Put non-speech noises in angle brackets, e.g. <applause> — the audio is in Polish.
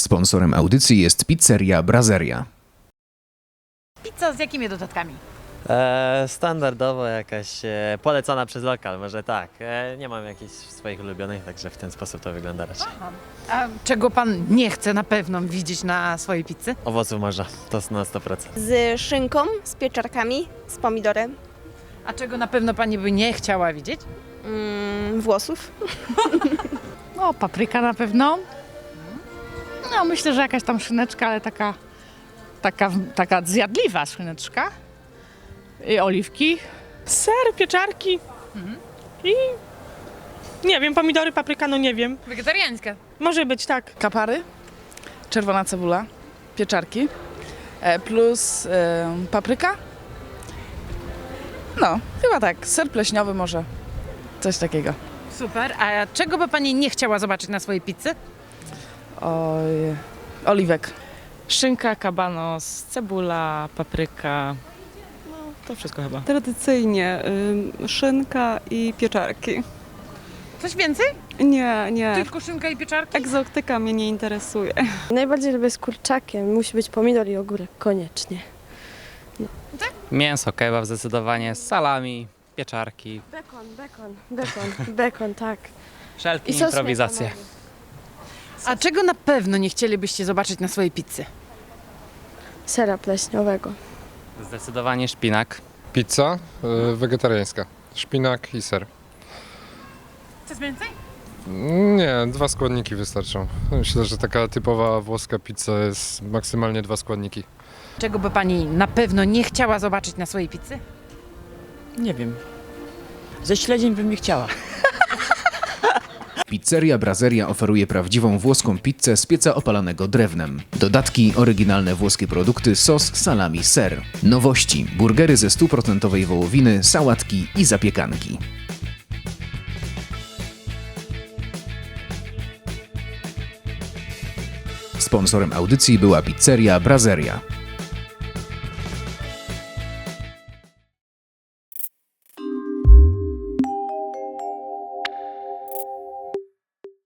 Sponsorem audycji jest pizzeria Brazeria. Pizza z jakimi dodatkami? E, standardowo jakaś e, polecana przez lokal, może tak. E, nie mam jakichś swoich ulubionych, także w ten sposób to wygląda raczej. A czego pan nie chce na pewno widzieć na swojej pizzy? Owoców morza, to na 100%. z szynką, z pieczarkami, z pomidorem, A czego na pewno pani by nie chciała widzieć? mm, włosów. <laughs> No, papryka na pewno. No, myślę, że jakaś tam szyneczka, ale taka, taka, taka zjadliwa szyneczka. I oliwki. Ser, pieczarki i nie wiem, pomidory, papryka, no nie wiem. Wegetariańska. Może być tak. kapary, czerwona cebula, pieczarki, e, plus e, papryka. No, chyba tak, ser pleśniowy może, coś takiego. Super. A czego by pani nie chciała zobaczyć na swojej pizzy? Oj, oliwek. Szynka, kabanos, cebula, papryka. No, to wszystko chyba. Tradycyjnie ym, szynka i pieczarki. Coś więcej? Nie, nie. Tylko szynka i pieczarki? Egzotyka mnie nie interesuje. Najbardziej lubię z kurczakiem. Musi być pomidor i ogórek, koniecznie. Mięso, kebab zdecydowanie, salami, pieczarki, Bekon, bekon, bekon, bekon, tak. wszelkie I sos improwizacje. A czego na pewno nie chcielibyście zobaczyć na swojej pizzy? Sera pleśniowego. Zdecydowanie szpinak. Pizza y, wegetariańska. Szpinak i ser. Coś więcej? Nie, dwa składniki wystarczą. Myślę, że taka typowa włoska pizza jest maksymalnie dwa składniki. Czego by pani na pewno nie chciała zobaczyć na swojej pizzy? Nie wiem. Ze śledziem bym nie chciała. Pizzeria Brazeria oferuje prawdziwą włoską pizzę z pieca opalanego drewnem. Dodatki, oryginalne włoskie produkty, sos, salami, ser. Nowości, burgery ze stuprocentowej wołowiny, sałatki i zapiekanki. Sponsorem audycji była pizzeria Brazeria.